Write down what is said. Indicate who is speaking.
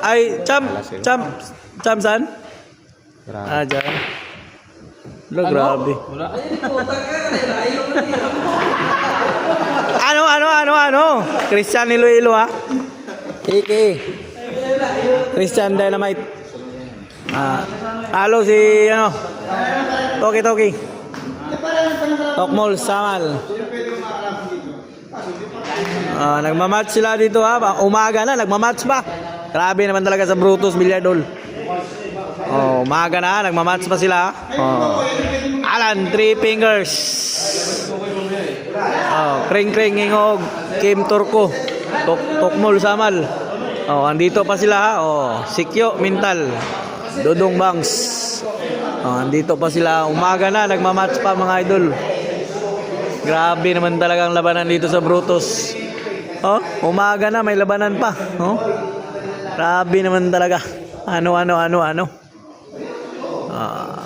Speaker 1: Ay, champ, champ, champ saan? Ah, dyan. Lo, grabe. Ano, ano, ano, ano? Christian Iloilo, ha? Ike. Christian Dynamite. Ah, halo si, ano? Toki, Toki. Tokmol, Samal. Ah, nagmamatch sila dito ha. Ba- Umaga na, nagmamatch pa. Grabe naman talaga sa Brutus Villadol. Oh, umaga na, nagmamatch pa sila. Oh. Alan, three fingers. Oh, kring kring ingog, Kim Turko, Tok Tokmol Samal. Oh, andito pa sila. Oh, Sikyo Mintal, Dodong Bangs. Oh, andito pa sila. Umaga na, nagmamatch pa mga idol. Grabe naman talagang labanan dito sa Brutus. Oh, umaga na may labanan pa. Oh. Grabe naman talaga. Ano, ano, ano, ano. Ah.